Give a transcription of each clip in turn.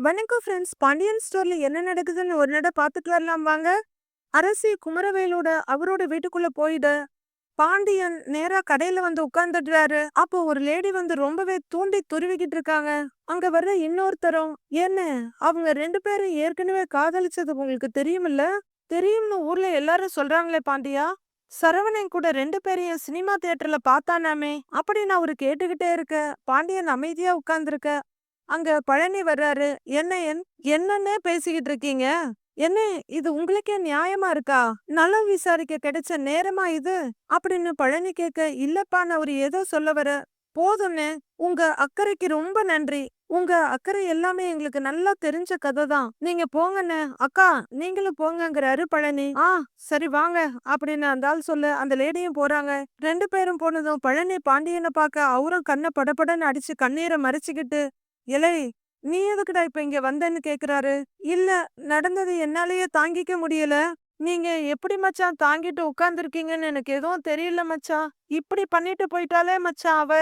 வணக்கம் ஃப்ரெண்ட்ஸ் பாண்டியன் ஸ்டோர்ல என்ன நடக்குதுன்னு ஒரு நட பார்த்துட்டு வரலாம் வாங்க. அரசி குமரவேலோட அவரோட வீட்டுக்குள்ள போயிடு. பாண்டியன் நேரா கடையில வந்து உட்கார்ந்துடுறாரு. அப்போ ஒரு லேடி வந்து ரொம்பவே தூண்டி துருவிக்கிட்டு இருக்காங்க. அங்க வர்ற இன்னொருத்தரும் என்ன? அவங்க ரெண்டு பேரும் ஏற்கனவே காதலிச்சது உங்களுக்கு தெரியுமில்ல? தெரியும்னு ஊர்ல எல்லாரும் சொல்றாங்களே பாண்டியா? சரவணன் கூட ரெண்டு பேரையும் சினிமா தியேட்டர்ல பார்த்தானாமே. அப்படி நான் அவரு கேட்டுக்கிட்டே இருக்க பாண்டியன் அமைதியா உட்கார்ந்துருக்க அங்க பழனி வர்றாரு. என்ன என் என்னன்னு பேசிக்கிட்டு இருக்கீங்க? என்ன இது உங்களுக்கே நியாயமா இருக்கா? நலம் விசாரிக்க கிடைச்ச நேரமா இது? அப்படின்னு பழனி கேட்க இல்லைப்பா நான் அவர் ஏதோ சொல்ல வர. போதும்னு. உங்க அக்கறைக்கு ரொம்ப நன்றி. உங்க அக்கறை எல்லாமே எங்களுக்கு நல்லா தெரிஞ்ச கதை தான். நீங்க போங்கண்ணே. அக்கா நீங்களும் போங்கங்கிறாரு பழனி. ஆ சரி வாங்க அப்படின்னு அந்த ஆள் சொல்ல அந்த லேடியும் போறாங்க. ரெண்டு பேரும் போனதும் பழனி பாண்டியனை பார்க்க அவரும் கண்ணை படபடன்னு அடிச்சு கண்ணீரை மறைச்சிக்கிட்டு இலை நீ எதுக்குடா இப்ப இங்க வந்தேன்னு கேக்குறாரு? இல்ல நடந்தது என்னாலயே தாங்கிக்க முடியல. நீங்க எப்படி மச்சான் தாங்கிட்டு உட்கார்ந்துருக்கீங்கன்னு எனக்கு எதுவும் தெரியல மச்சான். இப்படி பண்ணிட்டு போயிட்டாலே மச்சான் அவ?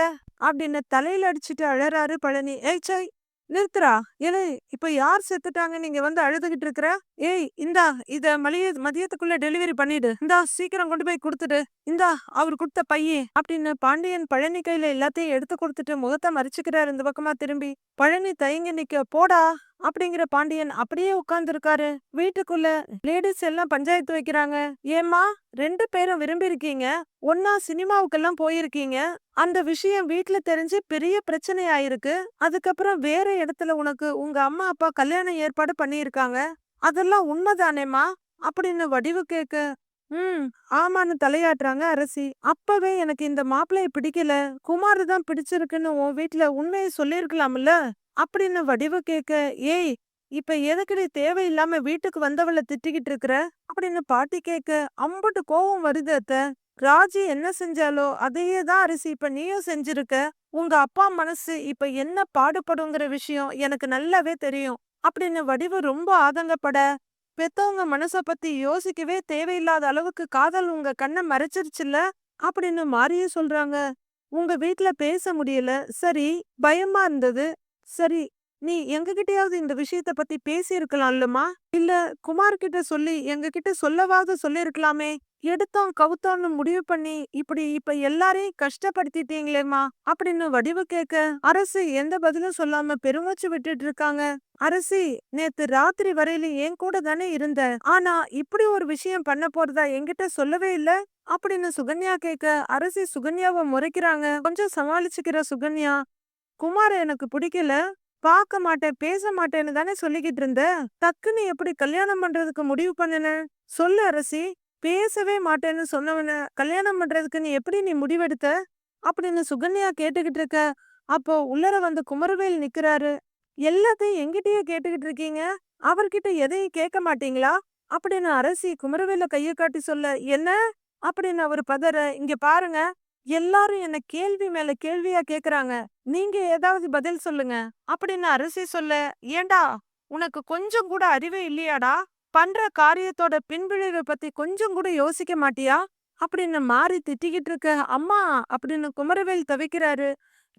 அப்படின்னு தலையில அடிச்சிட்டு அழறாரு பழனி. ஏய் சை நிறுத்துறா. ஏலே இப்ப யார் செத்துட்டாங்க? நீங்க வந்து அழுதுகிட்டு இருக்கிற? ஏய் இந்தா இத மளிகை மதியத்துக்குள்ள டெலிவரி பண்ணிடு. இந்தா சீக்கிரம் கொண்டு போய் கொடுத்துடு. இந்தா அவர் கொடுத்த பையே அப்படின்னு பாண்டியன் பழனி கையில எல்லாத்தையும் எடுத்து கொடுத்துட்டு முகத்தை மறிச்சுக்கிறாரு இந்த பக்கமா திரும்பி. பழனி தயங்கி நிக்க போடா. அப்படிங்கிற பாண்டியன் அப்படியே உட்கார்ந்துருக்காரு. வீட்டுக்குள்ள லேடிஸ் எல்லாம் பஞ்சாயத்து வைக்கிறாங்க. ஏம்மா ரெண்டு பேரும் விரும்பி இருக்கீங்க ஒன்னா சினிமாவுக்கெல்லாம் போயிருக்கீங்க. அந்த விஷயம் வீட்டுல தெரிஞ்சு பெரிய பிரச்சனை ஆயிருக்கு அதுக்கப்புறம் வேற இடத்துல உனக்கு உங்க அம்மா அப்பா கல்யாணம் ஏற்பாடு பண்ணியிருக்காங்க. அதெல்லாம் உண்மைதானேம்மா? அப்படின்னு வடிவு கேட்க ம். ஆமான்னு தலையாட்டுறாங்க அரசி. அப்பவே எனக்கு இந்த மாப்பிளைய பிடிக்கல. குமார் தான் பிடிச்சிருக்குன்னு உன் வீட்ல உண்மையை சொல்லிருக்கலாம்ல அப்படின்னு வடிவு கேக்க ஏய் இப்ப எதுக்குடி தேவையில்லாம வீட்டுக்கு வந்தவள திட்டிக்கிட்டு இருக்கிற? அப்படின்னு பாட்டி கேக்க அம்புட்டு கோவம் வருது அத்த. ராஜி என்ன செஞ்சாலோ அதையே தான் அரிசி இப்ப நீயும் செஞ்சிருக்க. உங்க அப்பா மனசு இப்ப என்ன பாடுபடுங்கிற விஷயம் எனக்கு நல்லாவே தெரியும். அப்படின்னு வடிவு ரொம்ப ஆதங்கப்பட பெத்தவங்க மனச பத்தி யோசிக்கவே தேவையில்லாத அளவுக்கு காதல் உங்க கண்ணை மறைச்சிருச்சுல்ல? அப்படின்னு மாறியே சொல்றாங்க. உங்க வீட்ல பேச முடியல. சரி பயமா இருந்தது. சரி நீ எங்ககிட்டயாவது இந்த விஷயத்த பத்தி பேசியிருக்கலாம் இருக்கலாம்லமா இல்ல குமார் கிட்ட சொல்லி எங்ககிட்ட சொல்லவாவது சொல்லிருக்கலாமே எடுத்தோம் கவுத்தோம்னு முடிவு பண்ணி இப்படி இப்ப எல்லாரையும் கஷ்டப்படுத்திட்டீங்களேம்மா அப்படின்னு வடிவு கேட்க அரசு எந்த பதிலும் சொல்லாம பெருமூச்சு விட்டுட்டு இருக்காங்க. அரசி நேத்து ராத்திரி வரையில என் கூட தானே இருந்த. ஆனா இப்படி ஒரு விஷயம் பண்ண போறதா என்கிட்ட சொல்லவே இல்ல? அப்படின்னு சுகன்யா கேட்க அரசி சுகன்யாவை முறைக்கிறாங்க. கொஞ்சம் சமாளிச்சுக்கிற சுகன்யா. குமார எனக்கு பிடிக்கல. பார்க்க மாட்டேன் பேச மாட்டேன்னு தானே சொல்லிக்கிட்டு இருந்த. டக்குன்னு எப்படி கல்யாணம் பண்றதுக்கு முடிவு பண்ணுன? சொல்லு அரசி பேசவே மாட்டேன்னு சொன்னவன கல்யாணம் பண்றதுக்கு நீ எப்படி நீ முடிவெடுத்த? அப்படின்னு சுகன்யா கேட்டுக்கிட்டு இருக்க. அப்போ உள்ளர வந்து குமரவேல் நிக்கிறாரு. எல்லாத்தையும் எங்கிட்டயே கேட்டுக்கிட்டு இருக்கீங்க? அவர்கிட்ட எதையும் கேட்க மாட்டீங்களா? அப்படின்னு அரசி குமரவேல கைய காட்டி சொல்ல என்ன? அப்படின்னு அவர் பதற இங்க பாருங்க. எல்லாரும் என்ன கேள்வி மேல கேள்வியா கேக்குறாங்க. நீங்க ஏதாவது பதில் சொல்லுங்க. அப்படின்னு அரசி சொல்ல ஏண்டா? உனக்கு கொஞ்சம் கூட அறிவே இல்லையாடா? பண்ற காரியத்தோட பின்விளைவை பத்தி கொஞ்சம் கூட யோசிக்க மாட்டியா? அப்படின்னு மாறி திட்டிக்கிட்டு இருக்க அம்மா அப்படின்னு குமரவேல் தவிக்கிறாரு.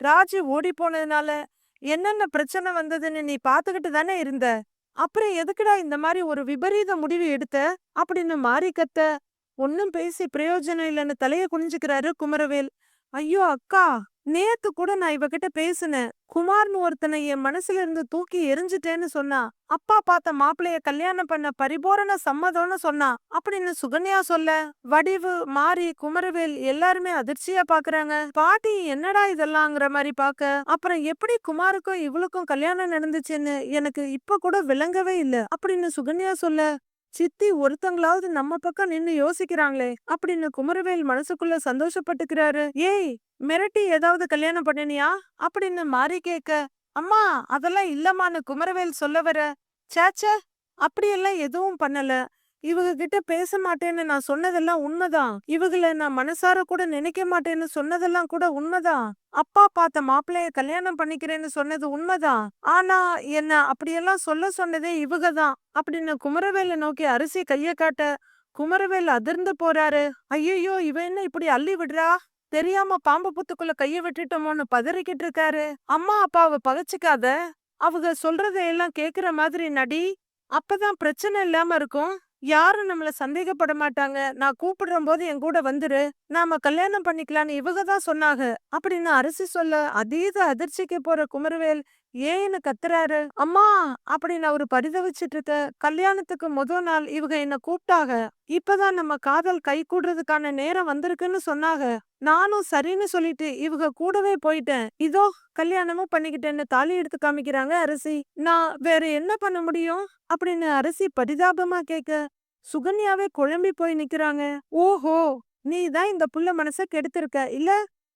ராஜு ஓடி போனதுனால என்னென்ன பிரச்சனை வந்ததுன்னு நீ பாத்துக்கிட்டு தானே இருந்த? அப்புறம் எதுக்குடா இந்த மாதிரி ஒரு விபரீத முடிவு எடுத்த? அப்படின்னு மாறி கத்த ஒன்னும் பேசி பிரயோஜனம் இல்லைன்னு தலைய குனிஞ்சுக்கிறாரு குமரவேல். ஐயோ அக்கா நேத்து கூட நான் இவகிட்ட பேசுனேன். குமார்னு ஒருத்தனை என் மனசுல இருந்து தூக்கி எரிஞ்சிட்டேன்னு சொன்னா அப்பா பார்த்த மாப்பிளைய கல்யாணம் பண்ண பரிபூரண சம்மதம்னு சொன்னா அப்படின்னு சுகன்யா சொல்ல வடிவு மாரி குமரவேல் எல்லாருமே அதிர்ச்சியா பாக்குறாங்க. பாட்டி என்னடா இதெல்லாம்ங்கிற மாதிரி பாக்க அப்புறம் எப்படி குமாருக்கும் இவளுக்கும் கல்யாணம் நடந்துச்சுன்னு எனக்கு இப்ப கூட விளங்கவே இல்ல அப்படின்னு சுகன்யா சொல்ல சித்தி ஒருத்தங்களாவது நம்ம பக்கம் நின்னு யோசிக்கிறாங்களே அப்படின்னு குமரவேல் மனசுக்குள்ள சந்தோஷப்பட்டுக்கிறாரு. ஏய் மிரட்டி ஏதாவது கல்யாணம் பண்ணினியா? அப்படின்னு மாறி கேக்க அம்மா அதெல்லாம் இல்லம்மான்னு குமரவேல் சொல்ல வர சேச்ச அப்படியெல்லாம் எதுவும் பண்ணல. இவங்க கிட்ட பேச மாட்டேன்னு நான் சொன்னதெல்லாம் உண்மைதான். இவங்கள நான் மனசார கூட நினைக்க மாட்டேன்னு சொன்னதெல்லாம் கூட உண்மைதான். அப்பா பார்த்த மாப்பிள்ளைய கல்யாணம் பண்ணிக்கிறேன்னு சொன்னது உண்மைதான். ஆனா என்ன அப்படியெல்லாம் சொல்ல சொன்னதே இவங்க தான் அப்படின்னு குமரவேல நோக்கி அரிசி கைய காட்ட குமரவேல் அதிர்ந்து போறாரு. ஐயோ இவ என்ன இப்படி அள்ளி விடுறா? தெரியாம பாம்பு புத்துக்குள்ள கைய விட்டுட்டோமோன்னு பதறிக்கிட்டு இருக்காரு. அம்மா அப்பாவை பகச்சிக்காத. அவங்க சொல்றதையெல்லாம் கேக்குற மாதிரி நடி. அப்பதான் பிரச்சனை இல்லாம இருக்கும். யாரும் நம்மள சந்தேகப்பட மாட்டாங்க. நான் கூப்பிடுற போது என் கூட வந்துரு. நாம கல்யாணம் பண்ணிக்கலாம்னு இவங்க தான் சொன்னாங்க. அப்படின்னு அரசி சொல்ல அதீத அதிர்ச்சிக்கு போற குமரவேல் ஏன்னு கத்துறாரு? அம்மா அப்படின்னு அவரு பரிதவிச்சிட்டு இருக்க கல்யாணத்துக்கு முதல் நாள் இவங்க என்ன கூப்பிட்டாங்க? இப்பதான் நம்ம காதல் கை கூடுறதுக்கான நேரம் வந்திருக்குன்னு சொன்னாங்க. நானும் சரின்னு சொல்லிட்டு இவங்க கூடவே போயிட்டேன். இதோ கல்யாணமும் பண்ணிக்கிட்டேன்னு தாலி எடுத்து காமிக்கிறாங்க அரிசி. நான் வேற என்ன பண்ண முடியும்? அப்படின்னு அரிசி பரிதாபமா கேட்க சுகன்யாவே குழம்பி போய் நிக்கிறாங்க. ஓஹோ நீ தான் இந்த புள்ள மனச கெடுத்திருக்க. இல்ல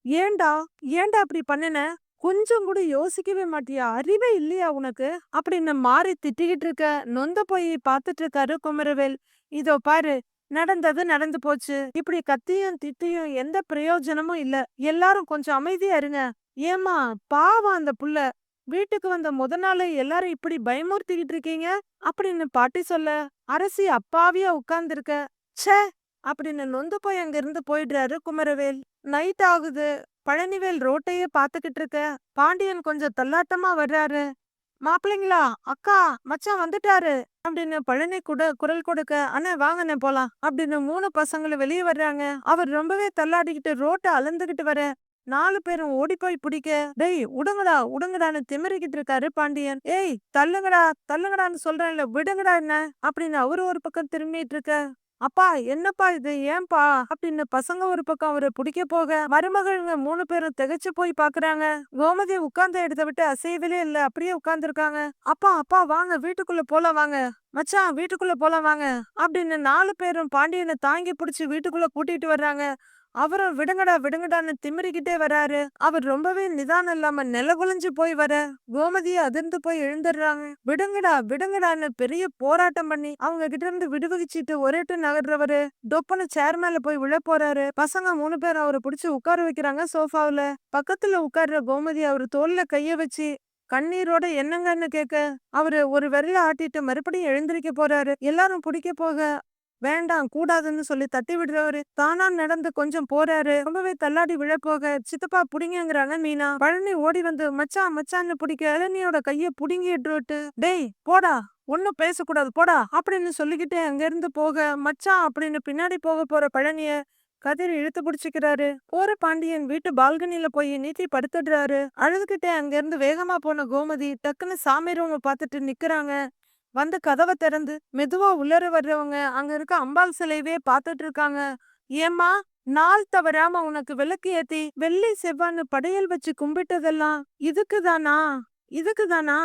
ஏண்டா ஏண்டா அப்படி பண்ணுன? கொஞ்சம் கூட யோசிக்கவே மாட்டியா? அறிவே இல்லையா உனக்கு? அப்படின்னு மாறி திட்டிக்கிட்டு இருக்க? நொந்த போய் பாத்துட்டு இருக்காரு குமரவேல். இதோ பாரு நடந்தது நடந்து போச்சு. இப்படி கத்தியும் திட்டியும் எந்த பிரயோஜனமும் இல்ல. எல்லாரும் கொஞ்சம் அமைதியா இருங்க. ஏமா பாவம் அந்த புள்ள. வீட்டுக்கு வந்த முத நாள் எல்லாரும் இப்படி பயமுறுத்திக்கிட்டு இருக்கீங்க? அப்படின்னு பாட்டி சொல்ல அரசி அப்பாவியா உட்கார்ந்துருக்க. ச்சே! அப்படின்னு நொந்து போய் அங்கிருந்து போயிடுறாரு குமரவேல். நைட் ஆகுது. பழனிவேல் ரோட்டையே பாத்துக்கிட்டு இருக்க. பாண்டியன் கொஞ்சம் தள்ளாட்டமா வர்றாரு. மாப்பிள்ளைங்களா அக்கா மச்சான் வந்துட்டாரு அப்படின்னு பழனி கூட குரல் கொடுக்க அண்ணே வாங்கண்ணே போலாம் அப்படின்னு மூணு பசங்களும் வெளியே வர்றாங்க. அவர் ரொம்பவே தள்ளாடிக்கிட்டு ரோட்டை அளந்துகிட்டு வர நாலு பேரும் ஓடி போய் பிடிக்க டேய் உடுங்கடா உடுங்கடான்னு திமிரிக்கிட்டு இருக்காரு பாண்டியன். ஏய் தள்ளுங்கடா தள்ளுங்கடான்னு சொல்றேன்ல விடுங்கடா என்ன? அப்படின்னு அவரு ஒரு பக்கம் திரும்பிட்டு இருக்க. அப்பா என்னப்பா இது? ஏன்பா? அப்படின்னு பசங்க ஒரு பக்கம் அவரை பிடிக்க போக மருமகள்ங்க மூணு பேரும் திகைச்சு போய் பாக்குறாங்க. கோமதி உட்கார்ந்த இடத்த விட்டு அசையவிலே இல்ல அப்படியே உட்கார்ந்துருக்காங்க. அப்பா அப்பா வாங்க வீட்டுக்குள்ள போலாம் வாங்க. மச்சான் வீட்டுக்குள்ள போலாம் வாங்க. அப்படின்னு நாலு பேரும் பாண்டியனை தாங்கி பிடிச்சி வீட்டுக்குள்ள கூட்டிட்டு வர்றாங்க. அவரும் விடுங்கடா விடுங்கடான்னு திமிரிக்கிட்டே வராரு. அவர் ரொம்பவே நிதானம் இல்லாம நிலகுலைஞ்சு போய் வர கோமதிய அதிர்ந்து போய் எழுந்துடுறாங்க. விடுங்கடா விடுங்கடான்னு பெரிய போராட்டம் பண்ணி அவங்க கிட்ட இருந்து விடுவிச்சிட்டு ஒரேட்டு நகர்றவரு டொப்பன சேர் மேல போய் விழ போறாரு. பசங்க மூணு பேர் அவரை பிடிச்சு உட்கார வைக்கிறாங்க சோஃபாவில பக்கத்துல உட்கார்ற கோமதி அவர் தோல்ல கைய வச்சு கண்ணீரோட என்னங்கன்னு கேட்க அவரு ஒரு விரல ஆட்டிட்டு மறுபடியும் எழுந்திருக்க போறாரு. எல்லாரும் பிடிக்க போக வேண்டாம் கூடாதுன்னு சொல்லி தட்டி விடுறவரு. தானா நடந்து கொஞ்சம் போறாரு. ரொம்பவே தள்ளாடி விழ போக சித்தப்பா புடிங்கிறாங்க மீனா. பழனி ஓடி வந்து மச்சான் மச்சான்னு பிடிக்க இளநியோட கைய புடுங்கிட்டு டேய் போடா. ஒன்னும் பேசக்கூடாது. போடா அப்படின்னு சொல்லிக்கிட்டே அங்கிருந்து போக மச்சான் அப்படின்னு பின்னாடி போக போற பழனிய கதிர் இழுத்து பிடிச்சிக்கிறாரு. போற பாண்டியன் வீட்டு பால்கனில போய் நீட்டி படுத்துடுறாரு. அழுதுகிட்டே அங்கிருந்து வேகமா போன கோமதி டக்குன்னு சாமி ரூம பாத்துட்டு நிக்கிறாங்க. வந்து கதவை திறந்து மெதுவா உள்ளர வர்றவங்க அங்க இருக்க அம்பாள் சிலையவே பார்த்துட்டு இருக்காங்க. ஏம்மா நாள் தவறாம உனக்கு விளக்கு ஏத்தி வெள்ளி செவ்வான்னு படையல் வச்சு கும்பிட்டதெல்லாம் இதுக்குதானா இதுக்குதானா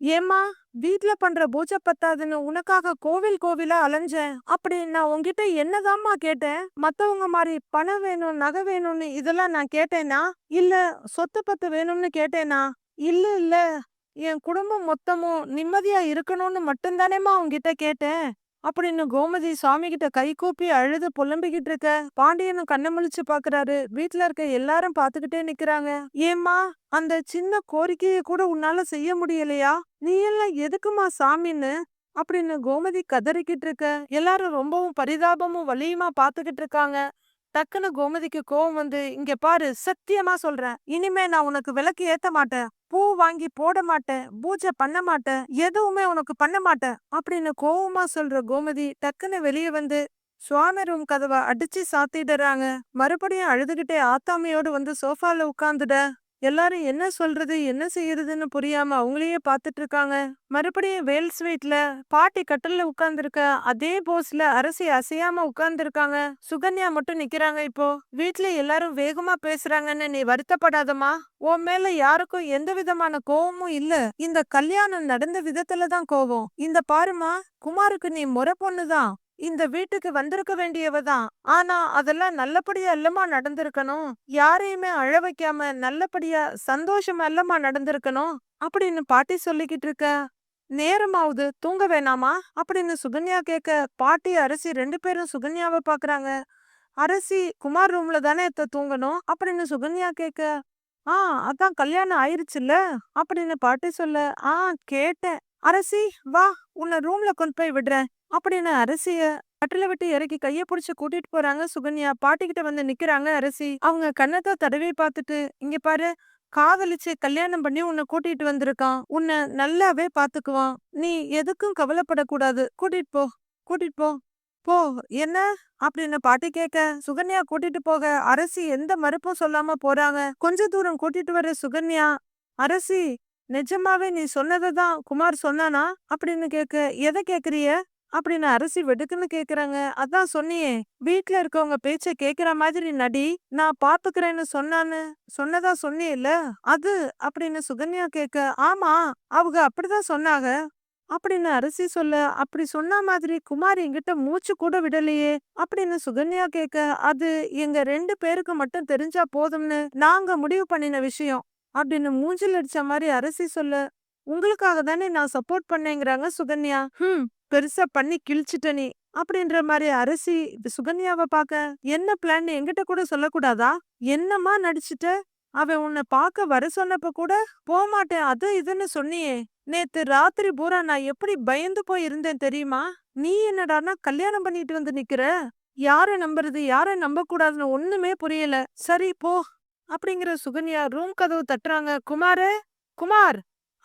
ஏம்மா வீட்ல பண்ற பூஜை பத்தாதுன்னு உனக்காக கோவில் கோவிலா அலைஞ்சேன். அப்படி நான் உங்ககிட்ட என்னதாம்மா கேட்டேன்? மத்தவங்க மாதிரி பணம் வேணும் நகை வேணும்னு இதெல்லாம் நான் கேட்டேனா? இல்ல சொத்து பத்து வேணும்னு கேட்டேனா? இல்ல இல்ல. என் குடும்பம் மொத்தமும் நிம்மதியா இருக்கணும்னு மட்டும்தானேம்மா உன்கிட்ட கேட்டேன். அப்படின்னு கோமதி சுவாமி கிட்ட கை கூப்பி அழுது புலம்பிக்கிட்டு இருக்க பாண்டியனும் கண்ணை முழிச்சு பாக்குறாரு. வீட்டுல இருக்க எல்லாரும் பாத்துக்கிட்டே நிக்கிறாங்க. ஏம்மா அந்த சின்ன கோரிக்கைய கூட உன்னால செய்ய முடியலையா? நீ எல்லாம் எதுக்குமா சாமின்னு? அப்படின்னு கோமதி கதறிக்கிட்டு இருக்க. எல்லாரும் ரொம்பவும் பரிதாபமும் வலியுமா பாத்துக்கிட்டு இருக்காங்க. டக்குன்னு கோமதிக்கு கோவம் வந்து இங்க பாரு சத்தியமா சொல்றேன். இனிமே நான் உனக்கு விளக்கு ஏத்த மாட்டேன். பூ வாங்கி போட மாட்டேன் பூஜை பண்ண மாட்டேன் எதுவுமே உனக்கு பண்ண மாட்டேன் அப்படின்னு கோவமா சொல்ற கோமதி டக்குன்னு வெளியே வந்து சுவாமி ரூம் கதவை அடிச்சு சாத்திடுறாங்க. மறுபடியும் அழுதுகிட்டே ஆத்தாமையோடு வந்து சோஃபால உட்காந்துட எல்லாரும் என்ன சொல்றது என்ன செய்யறதுன்னு புரியாம அவங்களையே பார்த்துட்டு இருக்காங்க மறுபடியும் வேல்ஸ் வீட்ல பாட்டி கட்டல்ல உட்கார்ந்துருக்க அதே போஸ்ல அரசி அசையாம உட்கார்ந்துருக்காங்க. சுகன்யா மட்டும் நிக்கிறாங்க இப்போ. வீட்ல எல்லாரும் வேகமா பேசுறாங்கன்னு நீ வருத்தப்படாதமா உன் மேல யாருக்கும் எந்த விதமான கோவமும் இல்ல. இந்த கல்யாணம் நடந்த விதத்துல தான் கோவம். இந்த பாருமா குமாருக்கு நீ முறை பொண்ணுதான். இந்த வீட்டுக்கு வந்திருக்க வேண்டியவ தான். ஆனா அதெல்லாம் நல்லபடியா இல்லமா நடந்திருக்கணும்? யாரையுமே அழ வைக்காம நல்லபடியா சந்தோஷமா அல்லமா நடந்திருக்கணும்? அப்படின்னு பாட்டி சொல்லிக்கிட்டு இருக்க. நேரமாவது தூங்க வேணாமா? அப்படின்னு சுகன்யா கேட்க பாட்டி அரசி ரெண்டு பேரும் சுகன்யாவை பாக்குறாங்க. அரசி குமார் ரூம்ல தானே எத்த தூங்கணும்? அப்படின்னு சுகன்யா கேட்க ஆ அதான் கல்யாணம் ஆயிருச்சுல்ல? அப்படின்னு பாட்டி சொல்ல. ஆ கேட்டேன். அரசி வா உன்னை ரூம்ல கொண்டு போய் விடுறேன். அப்படின்னு அரசிய கட்டில விட்டு இறக்கி கையை பிடிச்சு கூட்டிட்டு போறாங்க சுகன்யா. பாட்டிக்கிட்ட வந்து நிக்கிறாங்க அரசி. அவங்க கண்ணத்தை தடவி பார்த்துட்டு இங்க பாரு காதலிச்சு கல்யாணம் பண்ணி உன்னை கூட்டிட்டு வந்திருக்கான். உன்னை நல்லாவே பாத்துக்குவான். நீ எதுக்கும் கவலைப்படக்கூடாது. கூட்டிட்டு போ கூட்டிட்டு போ போ. என்ன? அப்படின்னு பாட்டி கேட்க சுகன்யா கூட்டிட்டு போக. அரசி எந்த மறுப்பும் சொல்லாம போறாங்க. கொஞ்ச தூரம் கூட்டிட்டு வர சுகன்யா. அரசி நிஜமாவே நீ சொன்னதை தான் குமார் சொன்னானா? அப்படின்னு கேட்க எதை கேக்குறிய அப்படின்னு அரசி வெடுக்குன்னு கேக்குறாங்க. அதான் சொன்னியே வீட்ல இருக்கவங்க பேச்ச கேக்குற மாதிரி நடி நான் பாத்துக்கிறேன்னு சொன்னான்னு சொன்னதா சொன்னியல்ல? அது அப்படின்னு சுகன்யா கேக்க ஆமா அவங்க அப்படிதான் சொன்னாங்க. அப்படின்னு அரசி சொல்ல அப்படி சொன்ன மாதிரி குமார் என்கிட்ட மூச்சு கூட விடலையே அப்படின்னு சுகன்யா கேட்க அது எங்க ரெண்டு பேருக்கு மட்டும் தெரிஞ்சா போதும்னு நாங்க முடிவு பண்ணின விஷயம் அப்படின்னு மூஞ்சில் அடிச்ச மாதிரி அரசி சொல்ல உங்களுக்காக தானே நான் சப்போர்ட் பண்ணேங்கிறாங்க சுகன்யா. ஹம். பெருசா பண்ணி கிழிச்சிட்ட நீ அப்படின்ற மாதிரி அரசி சுகன்யாவை பார்க்க என்ன பிளான் என்கிட்ட கூட சொல்லக்கூடாதா? என்னமா நடிச்சிட்ட? அவன் உன்னை பார்க்க வர சொன்னப்ப கூட போமாட்டேன் அது இதுன்னு சொன்னியே. நேத்து ராத்திரி பூரா நான் எப்படி பயந்து போய் இருந்தேன் தெரியுமா? நீ என்னடான்னா கல்யாணம் பண்ணிட்டு வந்து நிக்கிற? யார நம்புறது யார நம்ப கூடாதுன்னு ஒண்ணுமே புரியல. சரி போ. அப்படிங்கிற சுகன்யா ரூம் கதவு தட்டுறாங்க. குமாரு குமார்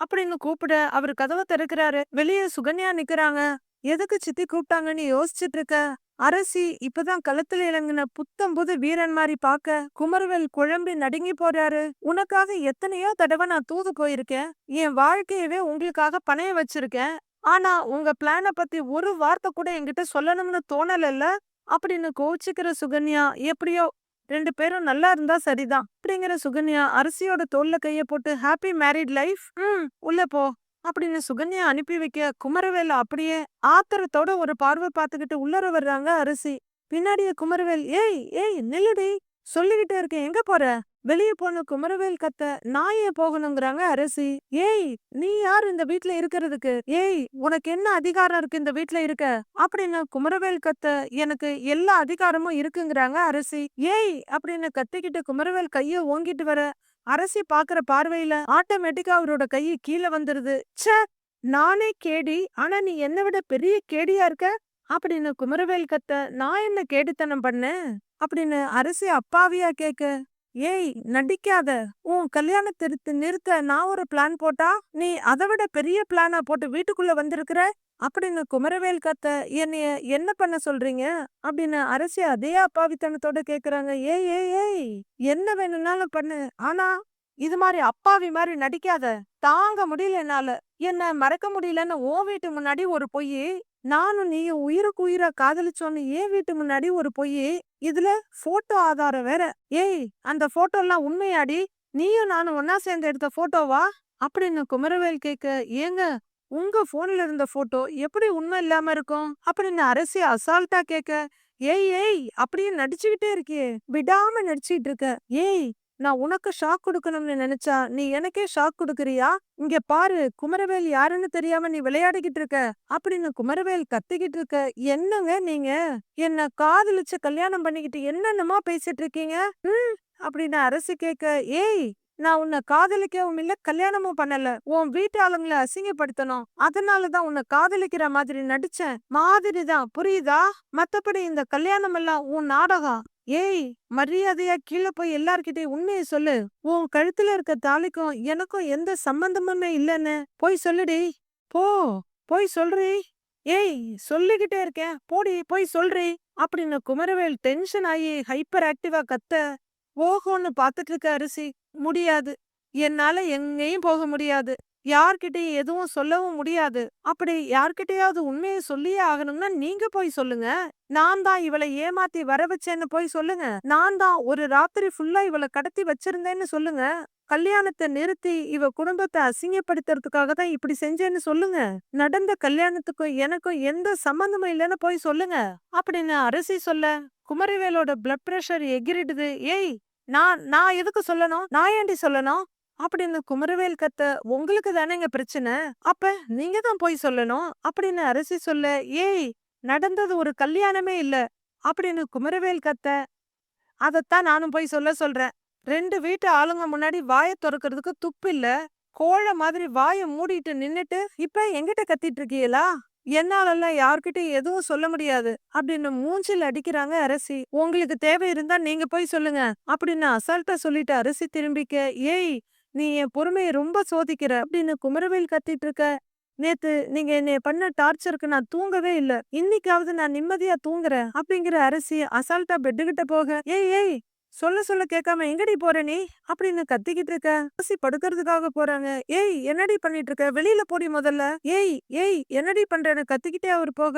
அப்படின்னு கூப்பிட அவர் கதவை திறக்கிறாரு. வெளியே சுகன்யா நிக்கிறாங்க. எதுக்கு சித்தி கூப்பிட்டாங்கன்னு யோசிச்சுட்டு இருக்க அரசி இப்பதான் களத்துல இறங்கின புத்தம்புது வீரன் மாதிரி பாக்க குமரவேல் குழம்பி நடுங்கி போறாரு. உனக்காக எத்தனையோ தடவை நான் தூது போயிருக்கேன். என் வாழ்க்கையவே உங்களுக்காக பணைய வச்சிருக்கேன். ஆனா உங்க பிளான பத்தி ஒரு வார்த்தை கூட என்கிட்ட சொல்லணும்னு தோணலல்ல? அப்படின்னு கோச்சிக்கிற சுகன்யா எப்படியோ ரெண்டு பேரும் நல்லா இருந்தா சரிதான். அப்படிங்கிற சுகன்யா அரிசியோட தோல்ல கைய போட்டு ஹாப்பி மேரிட் லைஃப் ம் உள்ள போ அப்படின்னு சுகன்யா அனுப்பி வைக்க குமரவேல் அப்படியே ஆத்திரத்தோட ஒரு பார்வை பார்த்துக்கிட்டு உள்ளர வர்றாங்க அரிசி. பின்னாடியே குமரவேல் ஏய் ஏய் நில்லுடி. சொல்லிக்கிட்டே இருக்கேன். எங்க போற? வெளிய போன குமரவேல் கத்த நாயே போகணுங்கிறாங்க அரசி. ஏய் நீ யார் இந்த வீட்ல இருக்கிறதுக்கு? ஏய் உனக்கு என்ன அதிகாரம் இருக்கு இந்த வீட்ல இருக்க? அப்படின்னு குமரவேல் கத்த எனக்கு எல்லா அதிகாரமும் இருக்குங்கிறாங்க அரசி. ஏய் அப்படின்னு கத்திக்கிட்டு குமரவேல் கைய ஓங்கிட்டு வர அரசி பாக்குற பார்வையில ஆட்டோமேட்டிக்கா அவரோட கையை கீழே வந்துருது. ச்சே நானே கேடி. ஆனா நீ என்ன விட பெரிய கேடியா இருக்க? அப்படின்னு குமரவேல் கத்த நான் என்ன கேடித்தனம் பண்ணேன்? அப்படின்னு அரசி அப்பாவியா கேக்க ஏய் நடிக்காத. உன் கல்யாணத்தை நிறுத்த நான் ஒரு பிளான் போட்டா நீ அதை விட பெரிய பிளானா போட்டு வீட்டுக்குள்ள வந்திருக்கிற? அப்படின்னு குமரவேல் கத்த என்னைய என்ன பண்ண சொல்றீங்க? அப்படின்னு அரசி அதே அப்பாவித்தனத்தோட கேக்குறாங்க. ஏய் ஏய் ஏய் என்ன வேணும்னாலும் பண்ணு. ஆனா இது மாதிரி அப்பாவி மாதிரி நடிக்காத. தாங்க முடியல என்னால. என்ன மறக்க முடியலன்னு ஓ வீட்டு முன்னாடி ஒரு பொய் நானும் நீயும் உயிருக்கு உயிரா காதலிச்சோன்னு ஏன் வீட்டு முன்னாடி ஒரு பொய் இதுல போட்டோ ஆதாரம் வேற. ஏய் அந்த போட்டோ எல்லாம் உண்மையாடி? நீயும் நானும் ஒன்னா சேர்ந்து எடுத்த போட்டோவா அப்படின்னு குமரவேல் கேட்க ஏங்க உங்க போன்ல இருந்த போட்டோ எப்படி உண்மை இல்லாம இருக்கும்? அப்படின்னு அரசி அசால்ட்டா கேட்க ஏய் ஏய் அப்படியே நடிச்சுக்கிட்டே இருக்கியே விடாம நடிச்சிட்டு இருக்க. ஏய் நான் உனக்கு ஷாக் கொடுக்கணும்னு நினைச்சா நீ எனக்கே ஷாக் கொடுக்கறியா? இங்க பாரு குமரவேல் யாருன்னு தெரியாம நீ விளையாடிக்கிட்டு இருக்க. அப்படின்னு குமரவேல் கத்திக்கிட்டு இருக்க. என்னங்க நீங்க? என்ன காதலிச்சு கல்யாணம் பண்ணிக்கிட்டு என்னென்னமா பேசிட்டு இருக்கீங்க? ம் அப்படின்னு அரசு கேட்க ஏய் நான் உன்னை காதலிக்கவும் இல்ல கல்யாணமும் பண்ணல. உன் வீட்டு ஆளுங்களை அசிங்கப்படுத்தணும் அதனாலதான் உன்னை காதலிக்கிற மாதிரி நடிச்சேன். மாதிரிதான் புரியுதா? மத்தபடி இந்த கல்யாணம் எல்லாம் உன் நாடகம். ஏய் மரியாதையா கீழே போய் எல்லார்கிட்டயும் உண்மையை சொல்லு. உன் கழுத்துல இருக்க தாலிக்கும் எனக்கும் எந்த சம்பந்தமுமே இல்லைன்னு. போய் சொல்லுடி போ போய் சொல்றி. ஏய் சொல்லிக்கிட்டே இருக்கேன். போடி போய் சொல்றி. அப்படின்னு குமரவேல் டென்ஷன் ஆகி ஹைப்பர் ஆக்டிவா கத்த ஓஹோன்னு பாத்துட்டு இருக்க அரிசி. முடியாது. என்னால எங்கேயும் போக முடியாது. யார்கிட்டயும் எதுவும் சொல்லவும் முடியாது. அப்படி யார்கிட்டயாவது உண்மையை சொல்லியே ஆகணும்னா நீங்க போய் சொல்லுங்க. நான் தான் இவளை ஏமாத்தி வர வச்சேன்னு போய் சொல்லுங்க. நான் தான் ஒரு ராத்திரி ஃபுல்லா இவளை கடத்தி வச்சிருந்தேன்னு சொல்லுங்க. கல்யாணத்தை நிறுத்தி இவ குடும்பத்தை அசிங்கப்படுத்துறதுக்காக தான் இப்படி செஞ்சேன்னு சொல்லுங்க. நடந்த கல்யாணத்துக்கும் எனக்கும் எந்த சம்பந்தமும் இல்லைன்னு போய் சொல்லுங்க. அப்படின்னு அரசி சொல்ல குமரிவேலோட பிளட் பிரஷர் எகிரிடுது. ஏய் நான் நான் எதுக்கு சொல்லணும்? நான் ஏண்டி சொல்லணும்? அப்படின்னு குமரவேல் கத்த உங்களுக்கு தானேங்க பிரச்சனை? அப்ப நீங்க தான் போய் சொல்லணும். அப்படின்னு அரசி சொல்ல ஏய் நடந்தது ஒரு கல்யாணமே இல்ல அப்படின்னு குமரவேல் கத்த அதத்தான் நானும் போய் சொல்ல சொல்றேன். ரெண்டு வீட்டு ஆளுங்க முன்னாடி வாயை திறக்கிறதுக்கு துப்பு இல்ல. கோழ மாதிரி வாயை மூடிட்டு நின்னுட்டு இப்ப எங்கிட்ட கத்திட்டு இருக்கீங்களா? என்னாலெல்லாம் யார்கிட்டயும் எதுவும் சொல்ல முடியாது அப்படின்னு மூஞ்சில் அடிக்கிறாங்க அரசி. உங்களுக்கு தேவை இருந்தா நீங்க போய் சொல்லுங்க அப்படின்னு அசால்ட்டா சொல்லிட்டு அரசி திரும்பிக்க ஏய் நீ என் பொறுமையை ரொம்ப சோதிக்கிற அப்படின்னு குமரவேல் கத்திட்டு இருக்க நேத்து நீங்க என்னைய பண்ண டார்ச்சருக்கு நான் தூங்கவே இல்ல. இன்னைக்காவது நான் நிம்மதியா தூங்குறேன் அப்படிங்கிற அரசி அசால்ட்டா பெட்டு கிட்ட போக ஏய் ஏய் சொல்ல சொல்ல கேட்காம எங்கடி போற நீ? அப்படின்னு கத்திக்கிட்டு இருக்க. அரசி படுக்கிறதுக்காக போறாங்க. ஏய் என்னடி பண்ணிட்டு இருக்க வெளியில போடி முதல்ல. ஏய் ஏய் என்னடி பண்றேன்னு கத்திக்கிட்டே அவர் போக.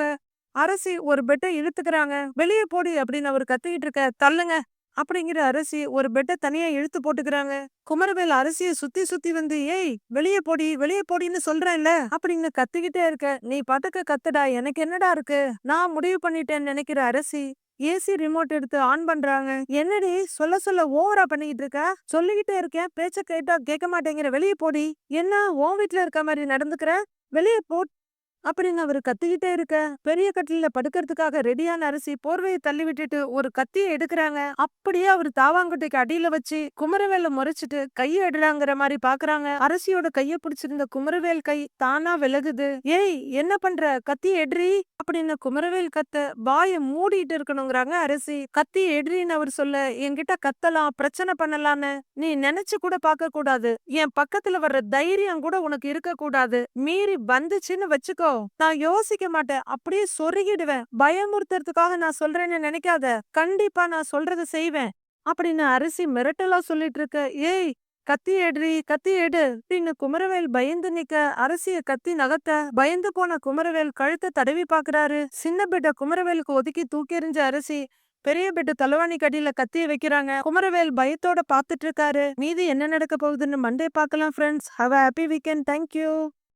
அரசி ஒரு பெட்டை இழுத்துக்கிறாங்க. வெளியே போடி அப்படின்னு அவர் கத்திக்கிட்டு இருக்க. தள்ளுங்க. அப்படிங்கிற அரசி ஒரு பெட்டை தனியா இழுத்து போட்டுக்கிறாங்க. குமரவேல் அரசிய சுத்தி சுத்தி வந்து ஏய் வெளியே போடி வெளியே போடின்னு சொல்றேன்ல அப்படின்னு கத்திக்கிட்டே இருக்க. நீ பாட்டுக்க கத்துடா எனக்கு என்னடா இருக்கு? நான் முடிவு பண்ணிட்டேன்னு நினைக்கிற அரசி ஏசி ரிமோட் எடுத்து ஆன் பண்றாங்க. என்னடி சொல்ல சொல்ல ஓவரா பண்ணிக்கிட்டு இருக்க? சொல்லிக்கிட்டே இருக்கேன் பேச்ச கேட்டா கேட்க மாட்டேங்கிற. வெளியே போடி. என்ன உன் வீட்டுல இருக்க மாதிரி நடந்துக்கிற? வெளியே போ அப்படின்னு அவர் கத்திக்கிட்டே இருக்க பெரிய கட்டில படுக்கிறதுக்காக ரெடியான அரிசி போர்வையை தள்ளி விட்டுட்டு ஒரு கத்தியை எடுக்கிறாங்க. அப்படியே அவர் தாவாங்குட்டைக்கு அடியில வச்சு குமரவேல முறைச்சிட்டு கையை எடுறாங்கிற மாதிரி பாக்குறாங்க. அரசியோட கைய பிடிச்சிருந்த குமரவேல் கை தானா விலகுது. ஏய் என்ன பண்ற? கத்தி எட்ரி அப்படின்னு குமரவேல் கத்த பாய மூடிட்டு இருக்கணுங்கிறாங்க அரசி. கத்தி எட்ரின்னு அவர் சொல்ல என்கிட்ட கத்தலாம் பிரச்சனை பண்ணலான்னு நீ நினைச்சு கூட பார்க்க கூடாது என் பக்கத்துல வர்ற தைரியம் கூட உனக்கு இருக்க கூடாது மீறி வந்துச்சுன்னு வச்சுக்கோ. நான் யோசிக்க மாட்டேன். அப்படியே சொருகிடுவேன். பயமுறுத்துறதுக்காக நான் சொல்றேன்னு நினைக்காத. கண்டிப்பா நான் சொல்றத செய்வேன். அப்படின்னு அரிசி மிரட்டலா சொல்லிட்டு இருக்க ஏய் கத்தி எடுறி கத்தி எடு அப்படின்னு குமரவேல் பயந்து நிக்க அரசிய கத்தி நகத்த பயந்து போன குமரவேல் கழுத்தை தடவி பாக்குறாரு சின்ன பெட்ட குமரவேலுக்கு ஒதுக்கி தூக்கி எறிஞ்ச அரிசி பெரிய பெட்டு தலவாணி கடியில கத்திய வைக்கிறாங்க. குமரவேல் பயத்தோட பாத்துட்டு இருக்காரு. மீதி என்ன நடக்க போகுதுன்னு மண்டே பார்க்கலாம் friends have happy weekend thank you